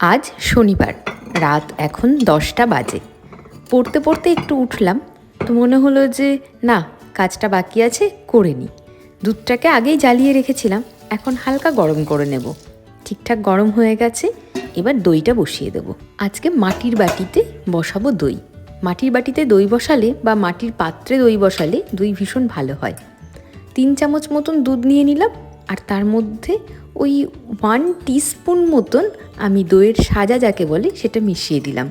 আজ শনিবার, রাত এখন দশটা বাজে। পড়তে পড়তে একটু উঠলাম, তো মনে হলো যে, না, কাজটা বাকি আছে, করে নিই দুধটাকে আগেই জ্বালিয়ে রেখেছিলাম, এখন হালকা গরম করে নেব। ঠিকঠাক গরম হয়ে গেছে, এবার দইটা বসিয়ে দেবো। আজকে মাটির বাটিতে বসাবো দই। মাটির বাটিতে দই বসালে বা মাটির পাত্রে দই বসালে দই ভীষণ ভালো হয়। তিন চামচ মতন দুধ নিয়ে নিলাম, আর তার মধ্যে ওই ওয়ান টিস্পুন মতন আমি দইয়ের সাজা যাকে বলে সেটা মিশিয়ে দিলাম।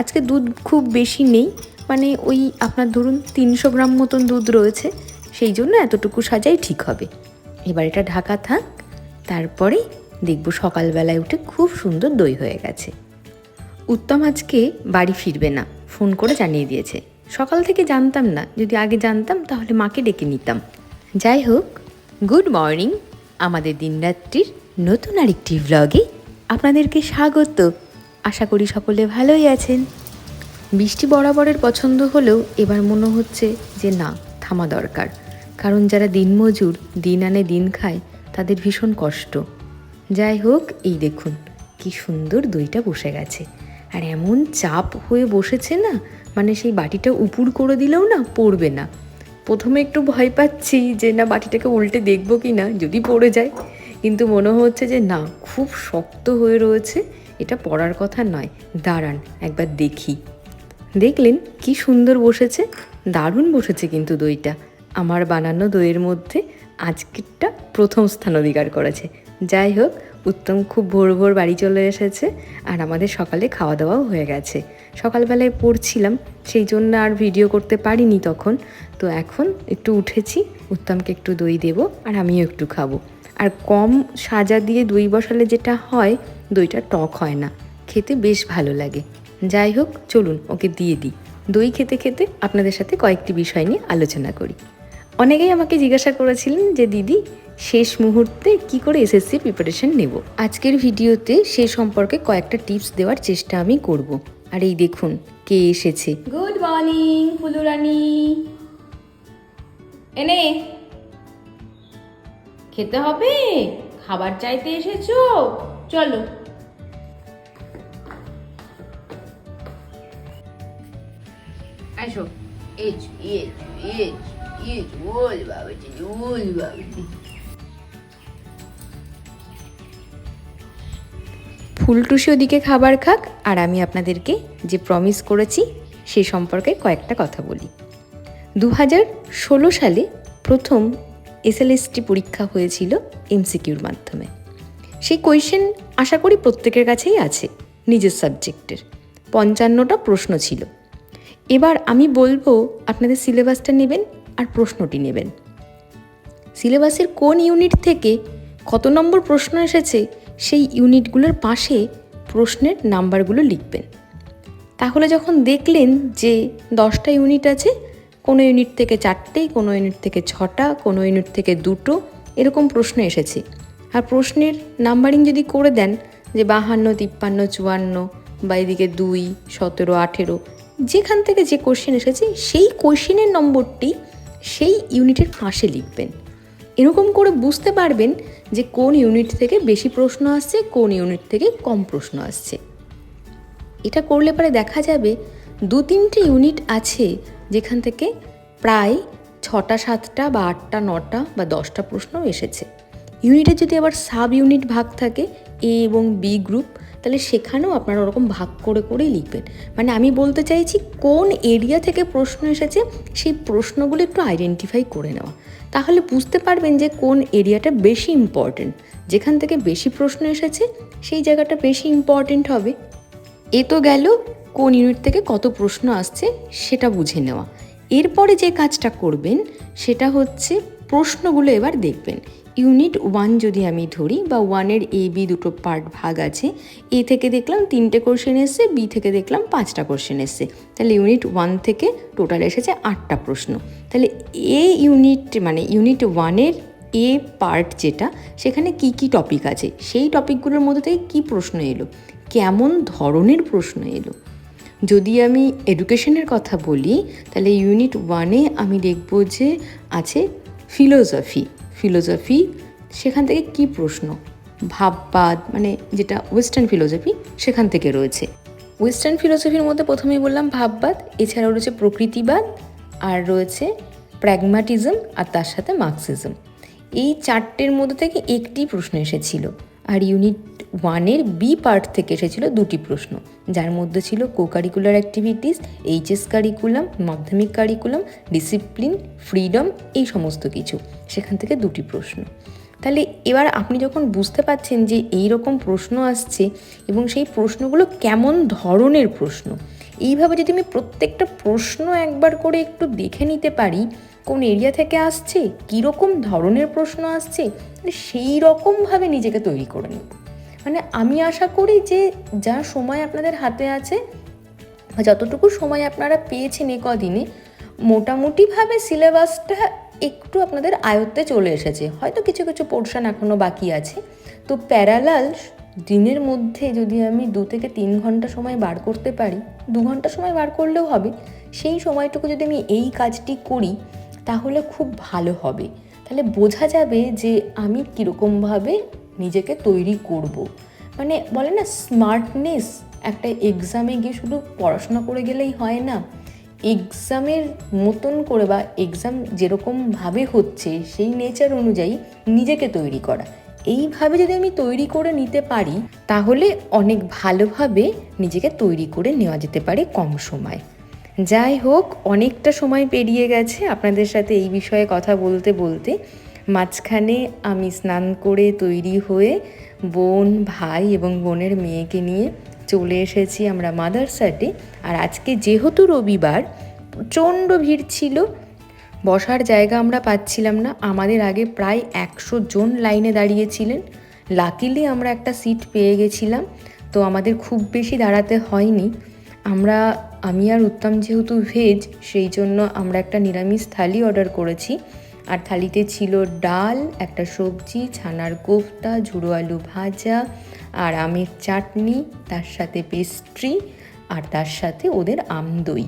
আজকে দুধ খুব বেশি নেই মানে ওই আপনার ধরুন তিনশো গ্রাম মতন দুধ রয়েছে, সেই জন্য এতটুকু সাজাই ঠিক হবে। এবার এটা ঢাকা থাক, তারপরে দেখব সকালবেলায় উঠে খুব সুন্দর দই হয়ে গেছে। উত্তম আজকে বাড়ি ফিরবে না, ফোন করে জানিয়ে দিয়েছে। সকাল থেকে জানতাম না, যদি আগে জানতাম তাহলে মাকে ডেকে নিতাম। যাই হোক গুড মর্নিং আমাদের দিনরাত্রির নতুন আরেকটি ভ্লগে আপনাদেরকে স্বাগত। আশা করি সকলে ভালোই আছেন। বৃষ্টি বরাবরের পছন্দ হলেও এবার মনে হচ্ছে যে না, থামা দরকার। কারণ যারা দিনমজুর, দিন আনে, দিন খায়, তাদের ভীষণ কষ্ট। যাই হোক, এই দেখুন, কি সুন্দর দইটা বসে গেছে। আর এমন চাপ হয়ে বসেছে না মানে সেই বাটিটা উপুর করে দিলেও না পড়বে না। প্রথমে একটু ভয় পাচ্ছি যে না, বাটিটাকে উল্টে দেখব কি না যদি পড়ে যায়। কিন্তু মনে হচ্ছে যে না, খুব শক্ত হয়ে রয়েছে। এটা পড়ার কথা নয়। দাঁড়ান, একবার দেখি। দেখলেন কি সুন্দর বসেছে? দারুণ বসেছে কিন্তু দইটা। আমার বানানো দইয়ের মধ্যে আজকেরটা প্রথম স্থান অধিকার করেছে। যাই হোক, উত্তম খুব ভোর ভোর বাড়ি চলে এসেছে আর আমাদের সকালে খাওয়া দাওয়াও হয়ে গেছে। সকালবেলায় পড়ছিলাম, সেই জন্য আর ভিডিও করতে পারিনি তখন। তো এখন একটু উঠেছি, উত্তমকে একটু দই দেব আর আমিও একটু খাব। আর কম সাজা দিয়ে দই বসালে যেটা হয়, দইটা টক হয় না। খেতে বেশ ভালো লাগে। যাই হোক, চলুন ওকে দিয়ে দিই। দই খেতে খেতে আপনাদের সাথে কয়েকটি বিষয় নিয়ে আলোচনা করি। অনেকেই আমাকে জিজ্ঞাসা করেছিলেন যে, দিদি, শেষ মুহূর্তে কি করে এসএসসি প্রিপারেশন নেব? আজকের ভিডিওতে সে সম্পর্কে কয়েকটা টিপস দেওয়ার চেষ্টা আমি করব। আর এই দেখুন, কে এসেছে? Good morning Phulurani. এনে, খেতে হবে? খাবার চাইতে এসেছ? চলো। আসো এজ এজ এজ। ওল বাবাজি ফুলটুসি ওদিকে খাবার খাক, আর আমি আপনাদেরকে যে প্রমিস করেছি, সে সম্পর্কে কয়েকটা কথা বলি। দু ষোলো সালে প্রথম এসএলএসটি পরীক্ষা হয়েছিল এমসিকিউর মাধ্যমে। সেই কোয়েশ্চেন আশা করি প্রত্যেকের কাছেই আছে, নিজের সাবজেক্টের পঞ্চান্নটা প্রশ্ন ছিল। এবার আমি বলব, আপনাদের সিলেবাসটা নেবেন আর প্রশ্নটি নেবেন। সিলেবাসের কোন ইউনিট থেকে কত নম্বর প্রশ্ন এসেছে, সেই ইউনিটগুলোর পাশে প্রশ্নের নাম্বারগুলো লিখবেন। তাহলে যখন দেখলেন যে দশটা ইউনিট আছে, কোনো ইউনিট থেকে চারটে, কোনো ইউনিট থেকে ছটা, কোনো ইউনিট থেকে দুটো, এরকম প্রশ্ন এসেছে। আর প্রশ্নের নাম্বারিং যদি করে দেন, যে বাহান্ন, তিপ্পান্ন, চুয়ান্ন বা এদিকে দুই, সতেরো, আঠেরো, যেখান থেকে যে কোশ্চেন এসেছে, সেই কোশ্চেনের নম্বরটি সেই ইউনিটের পাশে লিখবেন। এরকম করে বুঝতে পারবেন যে কোন ইউনিট থেকে বেশি প্রশ্ন আসছে, কোন ইউনিট থেকে কম প্রশ্ন আসছে। এটা করলে পরে দেখা যাবে দু তিনটে ইউনিট আছে যেখান থেকে প্রায় ছটা, সাতটা বা আটটা, নটা বা দশটা প্রশ্ন এসেছে। ইউনিটে যদি আবার সাব ইউনিট ভাগ থাকে, এ এবং বি গ্রুপ তাহলে সেখানেও আপনারা ওরকম ভাগ করে করে লিখবেন। মানে আমি বলতে চাইছি, কোন এরিয়া থেকে প্রশ্ন এসেছে, সেই প্রশ্নগুলো একটু আইডেন্টিফাই করে নেওয়া। তাহলে বুঝতে পারবেন যে কোন এরিয়াটা বেশি ইম্পর্টেন্ট যেখান থেকে বেশি প্রশ্ন এসেছে, সেই জায়গাটা বেশি ইম্পর্টেন্ট হবে। এ তো গেল কোন ইউনিট থেকে কত প্রশ্ন আসছে, সেটা বুঝে নেওয়া। এরপরে যে কাজটা করবেন, সেটা হচ্ছে প্রশ্নগুলো এবার দেখবেন। ইউনিট ওয়ান যদি আমি ধরি বা ওয়ানের এ, বি দুটো পার্ট ভাগ আছে, এ থেকে দেখলাম তিনটে কোশ্চেন এসছে, বি থেকে দেখলাম পাঁচটা কোশ্চেন এসছে। তাহলে ইউনিট ওয়ান থেকে টোটাল এসেছে আটটা প্রশ্ন। তাহলে এ ইউনিট মানে ইউনিট ওয়ানের এ পার্ট যেটা, সেখানে কি কি টপিক আছে? সেই টপিকগুলোর মধ্যে থেকে কী প্রশ্ন এলো? কেমন ধরনের প্রশ্ন এলো? যদি আমি এডুকেশনের কথা বলি, তাহলে ইউনিট ওয়ানে আমি দেখব যে আছে ফিলোসফি। ফিলোসফি, সেখান থেকে কি প্রশ্ন? ভাববাদ মানে যেটা ওয়েস্টার্ন ফিলোজফি সেখান থেকে রয়েছে। ওয়েস্টার্ন ফিলোসফির মধ্যে প্রথমেই বললাম ভাববাদ, এছাড়াও রয়েছে প্রকৃতিবাদ, আর রয়েছে প্র্যাগমাটিজম আর তার সাথে মার্কসিজম। এই চারটের মধ্যে থেকে একটি প্রশ্ন এসেছিল, আর ইউনিট ওয়ানের বি পার্ট থেকে এসেছিল দুটি প্রশ্ন, যার মধ্যে ছিল co curricular activities, HS curriculum, Madhyamik curriculum, discipline, freedom, এই সমস্ত কিছু। সেখান থেকে দুটি প্রশ্ন। তাহলে এবার আপনি যখন বুঝতে পারছেন যে এই রকম প্রশ্ন আসছে এবং সেই প্রশ্নগুলো কেমন ধরনের প্রশ্ন, এইভাবে যদি আমি প্রত্যেকটা প্রশ্ন একবার করে একটু দেখে নিতে পারি, কোন এরিয়া থেকে আসছে, কীরকম ধরনের প্রশ্ন আসছে সেই রকমভাবে নিজেকে তৈরি করে নেব মানে আমি আশা করি যে যা সময় আপনাদের হাতে আছে, যতটুকু সময় আপনারা পেয়েছেন এ কদিনে, মোটামুটিভাবে সিলেবাসটা একটু আপনাদের আয়ত্তে চলে এসেছে। হয়তো কিছু কিছু পোর্শন এখনও বাকি আছে। তো প্যারালাল দিনের মধ্যে যদি আমি দু থেকে তিন ঘণ্টা সময় বার করতে পারি, দু ঘণ্টা সময় বার করলেও হবে, সেই সময়টুকু যদি আমি এই কাজটি করি, তাহলে খুব ভালো হবে। তাহলে বোঝা যাবে যে আমি কীরকমভাবে নিজেকে তৈরি করব। মানে বলে না স্মার্টনেস একটা এক্সামে গিয়ে শুধু পড়াশোনা করে গেলেই হয় না। এক্সামের মতন করে বা এক্সাম যেরকমভাবে হচ্ছে সেই নেচার অনুযায়ী নিজেকে তৈরি করা। এইভাবে যদি আমি তৈরি করে নিতে পারি, তাহলে অনেক ভালোভাবে নিজেকে তৈরি করে নেওয়া যেতে পারে কম সময়। যাই হোক, অনেকটা সময় পেরিয়ে গেছে আপনাদের সাথে এই বিষয়ে কথা বলতে বলতে। মাঝখানে আমি স্নান করে তৈরি হয়ে বোন, ভাই এবং বোনের মেয়েকে নিয়ে চলে এসেছি আমরা মাদারসাটে আর আজকে যেহেতু রবিবার, প্রচণ্ড ভিড় ছিল, বসার জায়গা আমরা পাচ্ছিলাম না। আমাদের আগে প্রায় একশো জন লাইনে দাঁড়িয়েছিলেন লাকিলি আমরা একটা সিট পেয়ে গেছিলাম, তো আমাদের খুব বেশি দাঁড়াতে হয়নি। আমরা আমি আর উত্তম যেহেতু ভেজ সেই জন্য আমরা একটা নিরামিষ থালি অর্ডার করেছি। আর থালিতে ছিল ডাল, একটা সবজি, ছানার কোফতা, ঝুড়ো আলু ভাজা, আর আমের চাটনি, তার সাথে পেস্ট্রি আর তার সাথে ওদের আমদই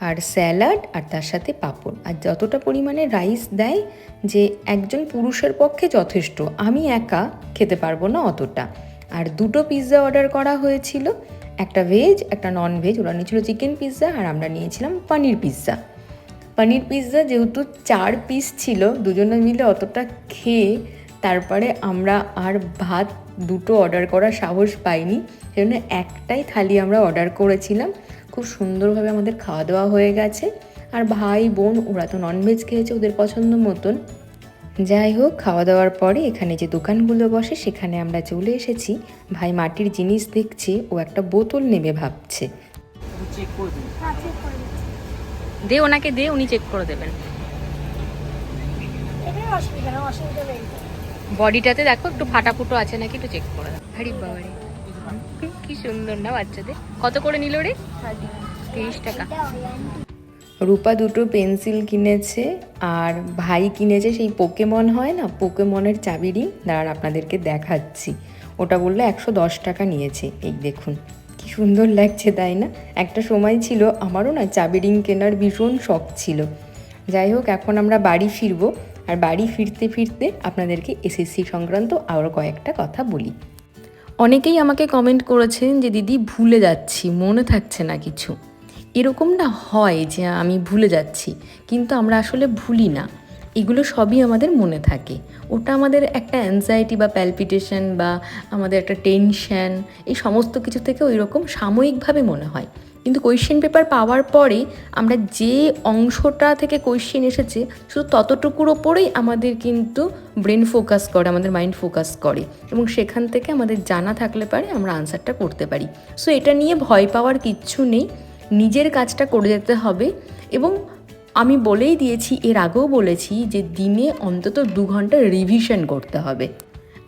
আর স্যালাড, আর তার সাথে পাঁপড়। আর যতটা পরিমাণে রাইস দেয় যে একজন পুরুষের পক্ষে যথেষ্ট, আমি একা খেতে পারব না অতটা। আর দুটো পিৎজা অর্ডার করা হয়েছিল। একটা ভেজ একটা নন ভেজ ওরা নিয়েছিল চিকেন পিৎজা আর আমরা নিয়েছিলাম পনির পিৎজা পনির পিৎজা যেহেতু চার পিস ছিল, দুজনে মিলে অতটা খেয়ে তারপরে আমরা আর ভাত দুটো অর্ডার করার সাহস পাইনি, সেজন্য একটাই থালি আমরা অর্ডার করেছিলাম। খুব সুন্দরভাবে আমাদের খাওয়া দাওয়া হয়ে গেছে। আর ভাই বোন, ওরা তো ননভেজ খেয়েছে ওদের পছন্দ মতন। যাই হোক খাওয়া দাওয়ার পরে এখানে যে দোকানগুলো বসে সেখানে আমরা চলে এসেছি। ভাই মাটির জিনিস দেখছে ও একটা বোতল নেবে ভাবছে। দে ওনাকে দে উনি চেক করে দেবেন। নেই। বডিটাতে দেখো একটু ফাটা ফুটো আছে নাকি একটু চেক করে দাও। হারি বাবারে কি সুন্দর না বাচ্চাদের। কত করে নিল রে? তিরিশ টাকা। রূপা দুটো পেন্সিল কিনেছে আর ভাই কিনেছে সেই পোকেমন হয় না পোকেমনের চাবি রিং দাঁড়ান, আপনাদেরকে দেখাচ্ছি। ওটা বলল একশো দশ টাকা নিয়েছে। এই দেখুন, কি সুন্দর লাগছে, তাই না? একটা সময় ছিল, আমারও না চাবি রিং কেনার ভীষণ শখ ছিল। যাই হোক, এখন আমরা বাড়ি ফিরবো। আর বাড়ি ফিরতে ফিরতে আপনাদেরকে এসএসসি সংক্রান্ত আরও কয়েকটা কথা বলি। অনেকেই আমাকে কমেন্ট করেছেন যে, দিদি, ভুলে যাচ্ছি, মনে থাকছে না কিছু। এরকম না হয় যে আমি ভুলে যাচ্ছি, কিন্তু আমরা আসলে ভুলি না। এগুলো সবই আমাদের মনে থাকে। ওটা আমাদের একটা অ্যাংজাইটি বা প্যালপিটেশন বা আমাদের একটা টেনশন এই সমস্ত কিছু থেকে ওই রকম সাময়িকভাবে মনে হয়। কিন্তু কোয়েশ্চেন পেপার পাওয়ার পরে আমরা যে অংশটা থেকে কোয়েশ্চেন এসেছে, শুধু ততটুকুর ওপরেই আমাদের কিন্তু ব্রেন ফোকাস করে, আমাদের মাইন্ড ফোকাস করে এবং সেখান থেকে আমাদের জানা থাকলে পারে আমরা আনসারটা করতে পারি। সো এটা নিয়ে ভয় পাওয়ার কিচ্ছু নেই। নিজের কাজটা করে যেতে হবে এবং আমি বলেই দিয়েছি, এর আগেও বলেছি যে দিনে অন্তত দু ঘণ্টা রিভিশন করতে হবে।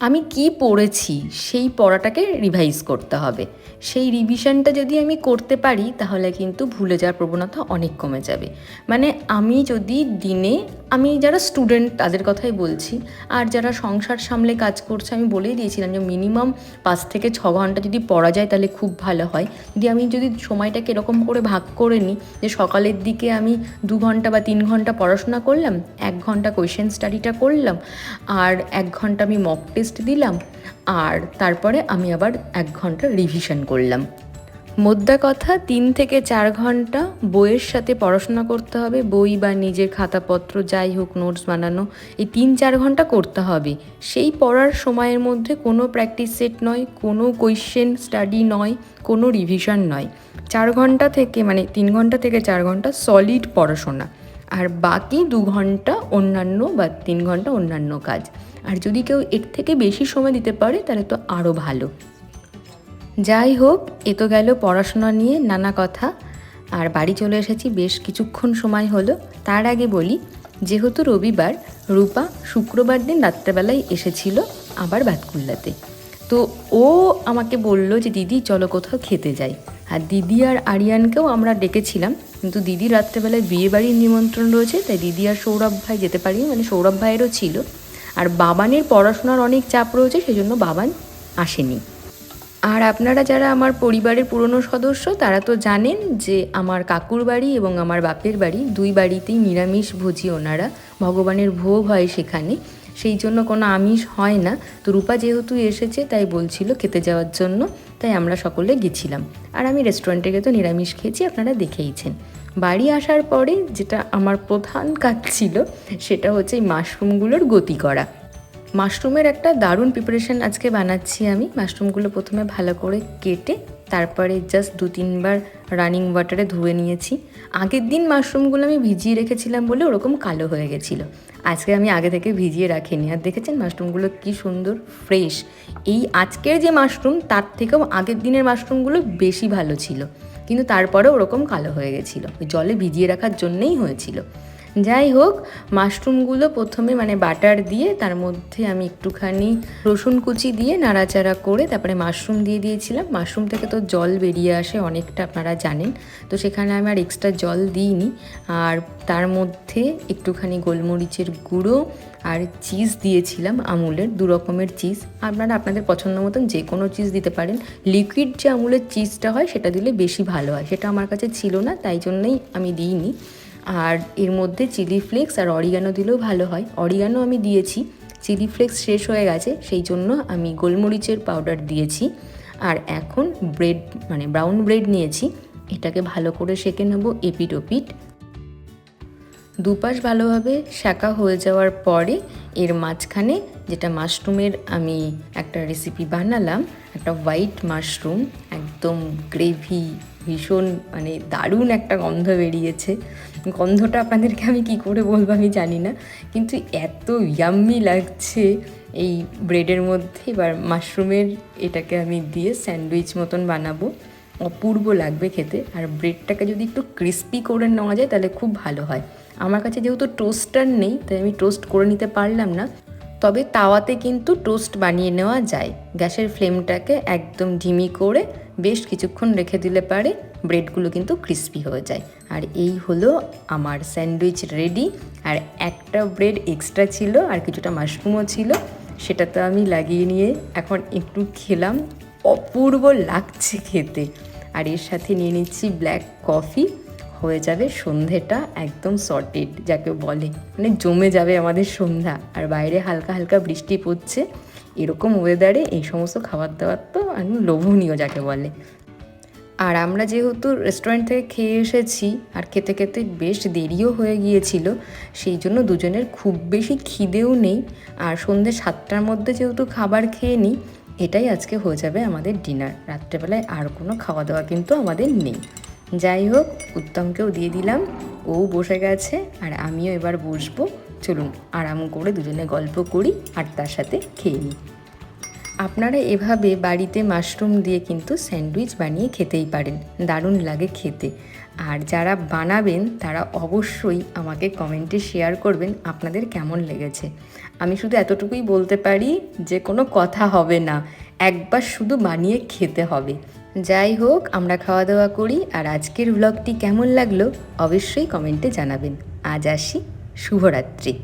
আমি কি পড়েছি সেই পড়াটাকে রিভাইজ করতে হবে। সেই রিভিশনটা যদি আমি করতে পারি, তাহলে কিন্তু ভুলে যাওয়ার প্রবণতা অনেক কমে যাবে। মানে আমি যদি দিনে, আমি যারা স্টুডেন্ট তাদের কথাই বলছি, আর যারা সংসার সামলে কাজ করছে, আমি বলেই দিয়েছিলাম যে মিনিমাম পাঁচ থেকে ছ ঘণ্টা যদি পড়া যায়, তাহলে খুব ভালো হয়। যদি আমি যদি সময়টাকে এরকম করে ভাগ করে নিই, যে সকালের দিকে আমি দু ঘণ্টা বা তিন ঘণ্টা পড়াশোনা করলাম, এক ঘণ্টা কোয়েশ্চেন স্টাডিটা করলাম, আর এক ঘণ্টা আমি মক টেস্ট টেস্ট দিলাম, আর তারপরে আমি আবার এক ঘণ্টা রিভিশন করলাম। মোদ্দা কথা, তিন থেকে চার ঘণ্টা বইয়ের সাথে পড়াশোনা করতে হবে, বই বা নিজের খাতাপত্র, যাই হোক নোটস বানানো, এই তিন চার ঘণ্টা করতে হবে। সেই পড়ার সময়ের মধ্যে কোনো প্র্যাকটিস সেট নয়, কোনো কোয়েশ্চেন স্টাডি নয়, কোনো রিভিশন নয়। চার ঘণ্টা থেকে মানে তিন ঘণ্টা থেকে চার ঘণ্টা সলিড পড়াশোনা। আর বাকি দু ঘণ্টা অন্যান্য বা তিন ঘণ্টা অন্যান্য কাজ। আর যদি কেউ এর থেকে বেশি সময় দিতে পারে, তাহলে তো আরও ভালো। যাই হোক, এ তো গেল পড়াশোনা নিয়ে নানা কথা। আর বাড়ি চলে এসেছি, বেশ কিছুক্ষণ সময় হলো। তার আগে বলি, যেহেতু রবিবার, রূপা শুক্রবার দিন রাত্রেবেলায় এসেছিল আবার ভাতকুল্লাতে তো ও আমাকে বলল যে, দিদি, চলো কোথাও খেতে যাই। আর দিদি আর আরিয়ানকেও আমরা ডেকেছিলাম। কিন্তু দিদি রাত্রেবেলায় বিয়ে বাড়ির নিমন্ত্রণ রয়েছে, তাই দিদি আর সৌরভ ভাই যেতে পারিনি মানে সৌরভ ভাইয়েরও ছিল। আর বাবানের পড়াশোনার অনেক চাপ রয়েছে, সেজন্য বাবান আসেনি। আর আপনারা যারা আমার পরিবারের পুরনো সদস্য, তারা তো জানেন যে আমার কাকুর বাড়ি এবং আমার বাপের বাড়ি দুই বাড়িতেই নিরামিষ ভোজি ওনারা, ভগবানের ভোগ হয় সেখানে। সেই জন্য কোনো আমিষ হয় না। তো রূপা যেহেতু এসেছে, তাই বলছিল খেতে যাওয়ার জন্য। তাই আমরা সকলে গেছিলাম। আর আমি রেস্টুরেন্টে গিয়ে তো নিরামিষ খেয়েছি, আপনারা দেখেইছেন। বাড়ি আসার পরে যেটা আমার প্রধান কাজ ছিল, সেটা হচ্ছে এই মাশরুমগুলোর গতি করা। মাশরুমের একটা দারুণ প্রিপারেশন আজকে বানাচ্ছি আমি। মাশরুমগুলো প্রথমে ভালো করে কেটে, তারপরে জাস্ট দু তিনবার রানিং ওয়াটারে ধুয়ে নিয়েছি। আগের দিন মাশরুমগুলো আমি ভিজিয়ে রেখেছিলাম বলে ওরকম কালো হয়ে গেছিল। আজকে আমি আগে থেকে ভিজিয়ে রাখিনি। আর দেখেছেন মাশরুমগুলো কি সুন্দর, ফ্রেশ। এই আজকের যে মাশরুম, তার থেকেও আগের দিনের মাশরুমগুলো বেশি ভালো ছিল। কিন্তু তারপরে ওরকম কালো হয়ে গেছিল। জলে ভিজিয়ে রাখার জন্যেই হয়েছিল। যাই হোক, মাশরুমগুলো প্রথমে মানে বাটার দিয়ে, তার মধ্যে আমি একটুখানি রসুন কুচি দিয়ে নাড়াচাড়া করে তারপরে মাশরুম দিয়ে দিয়েছিলাম। মাশরুম থেকে তো জল বেরিয়ে আসে, অনেকটা আপনারা জানেন। তো সেখানে আমি আর এক্সট্রা জল দিইনি। আর তার মধ্যে একটুখানি গোলমরিচের গুঁড়ো আর চিজ দিয়েছিলাম আমুলের, দু রকমের চিজ। আপনারা আপনাদের পছন্দ মতন যে কোনো চিজ দিতে পারেন। লিকুইড যে আমুলের চিজটা হয়, সেটা দিলে বেশি ভালো হয়। সেটা আমার কাছে ছিল না, তাই জন্যই আমি দিইনি। আর এর মধ্যে চিলি ফ্লেক্স আর অরিগানো দিলেও ভালো হয়। অরিগানো আমি দিয়েছি, চিলি ফ্লেক্স শেষ হয়ে গেছে, সেই জন্য আমি গোলমরিচের পাউডার দিয়েছি। আর এখন ব্রেড মানে ব্রাউন ব্রেড নিয়েছি, এটাকে ভালো করে সেঁকে নেব এপিট ওপিট। দুপাশ ভালোভাবে শাঁকা হয়ে যাওয়ার পরে এর মাঝখানে যেটা মাশরুমের আমি একটা রেসিপি বানালাম একটা হোয়াইট মাশরুম একদম গ্রেভি ভীষণ মানে দারুণ একটা গন্ধ বেরিয়েছে। গন্ধটা আপনাদেরকে আমি কি করে বলব আমি জানি না, কিন্তু এত ইয়াম্মি লাগছে এই ব্রেডের মধ্যে। এবার মাশরুমের এটাকে আমি দিয়ে স্যান্ডউইচ মতন বানাবো। অপূর্ব লাগবে খেতে। আর ব্রেডটাকে যদি একটু ক্রিস্পি করে নেওয়া যায় তাহলে খুব ভালো হয়। আমার কাছে যেহেতু টোস্টার নেই, তাই আমি টোস্ট করে নিতে পারলাম না। তবে তাওয়াতে কিন্তু টোস্ট বানিয়ে নেওয়া যায়। গ্যাসের ফ্লেমটাকে একদম ঢিমি করে বেশ কিছুক্ষণ রেখে দিলে পারে, ব্রেডগুলো কিন্তু ক্রিস্পি হয়ে যায়। আর এই হলো আমার স্যান্ডউইচ রেডি। আর একটা ব্রেড এক্সট্রা ছিল আর কিছুটা মাশরুমও ছিল সেটা তো আমি লাগিয়ে নিয়ে এখন একটু খেলাম। অপূর্ব লাগছে খেতে। আর এর সাথে নিয়ে নিচ্ছি ব্ল্যাক কফি। হয়ে যাবে সন্ধেটা একদম সর্টেড যাকে বলে। মানে জমে যাবে আমাদের সন্ধ্যা। আর বাইরে হালকা হালকা বৃষ্টি পড়ছে। এরকম ওয়েদারে এই সমস্ত খাবার দাবার তো লোভনীয় যাকে বলে। আর আমরা যেহেতু রেস্টুরেন্ট থেকে খেয়ে এসেছি, আর খেতে খেতে বেশ দেরিও হয়ে গিয়েছিল, সেই জন্য দুজনের খুব বেশি খিদেও নেই। আর সন্ধ্যে সাতটার মধ্যে যেহেতু খাবার খেয়ে নিই, এটাই আজকে হয়ে যাবে আমাদের ডিনার রাত্রেবেলায় আর কোনো খাওয়া দাওয়া কিন্তু আমাদের নেই। যাই হোক, উত্তমকেও দিয়ে দিলাম। ও বসে গেছে, আর আমিও এবার বসবো। চলুন, আরাম করে দুজনে গল্প করি আর তার সাথে খেয়ে নিই। আপনারা এভাবে বাড়িতে মাশরুম দিয়ে কিন্তু স্যান্ডউইচ বানিয়ে খেতেই পারেন। দারুণ লাগে খেতে। আর যারা বানাবেন, তারা অবশ্যই আমাকে কমেন্টে শেয়ার করবেন আপনাদের কেমন লেগেছে। আমি শুধু এতটুকুই বলতে পারি যে, কোনো কথা হবে না। একবার শুধু বানিয়ে খেতে হবে। যাই হোক, আমরা খাওয়া দাওয়া করি। আর আজকের ব্লগটি কেমন লাগল অবশ্যই কমেন্টে জানাবেন। আজ আসি। শুভরাত্রি।